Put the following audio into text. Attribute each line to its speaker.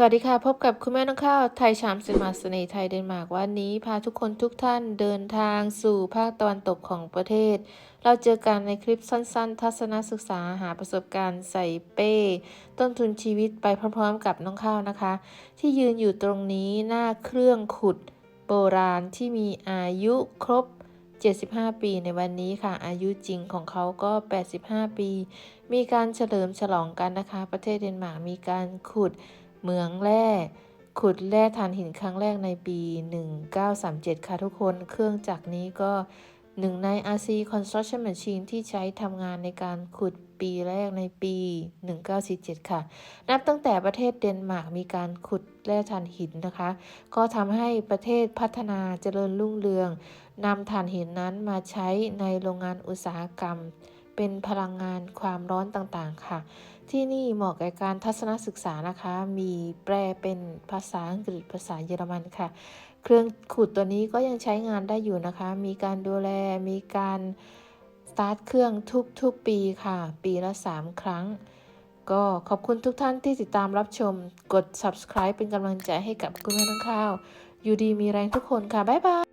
Speaker 1: สวัสดีค่ะ พบกับคุณแม่น้องข้าว ไทยชามสิมาเน่ไทยเดนมาร์กวันนี้พาทุกคนทุกท่านเดินทางสู่ภาคตะวันตกของประเทศ เราเจอกันในคลิปสั้น ๆ ทัศนศึกษาหาประสบการณ์ใส่เป้ ต้นทุนชีวิตไปพร้อมๆ กับน้องข้าวนะคะ ที่ยืนอยู่ตรงนี้หน้าเครื่องขุดโบราณที่มีอายุครบ 75 ปีในวันนี้ค่ะ อายุจริงของเขาก็ 85 ปี มีการเฉลิมฉลองกันนะคะ ประเทศเดนมาร์กมีการขุด เหมืองแร่ขุดแร่ถ่านหินครั้งแรกในปี 1937 ค่ะทุกคน เครื่องจักรนี้ก็หนึ่งใน RC Construction Machine ที่ใช้ทำงานในการขุดปีแรกในปี 1947 ค่ะ นับตั้งแต่ประเทศเดนมาร์กมีการขุดแร่ถ่านหินนะคะ ก็ทำให้ประเทศพัฒนาเจริญรุ่งเรืองนำถ่านหินนั้นมาใช้ในโรงงานอุตสาหกรรม เป็นพลังงานความร้อนต่างๆค่ะ ที่นี่เหมาะกับการทัศนศึกษานะคะ มีแปลเป็นภาษาอังกฤษภาษาเยอรมันค่ะ เครื่องขุดตัวนี้ก็ยังใช้งานได้อยู่นะคะ มีการดูแลมีการสตาร์ทเครื่องทุกๆปีค่ะ ปีละ 3 ครั้งก็ขอบคุณทุกท่านที่ติดตามรับชม กด subscribe เป็นกำลังใจให้กับคุณแม่น้องข้าว อยู่ดีมีแรงทุกคนค่ะ บ๊ายบาย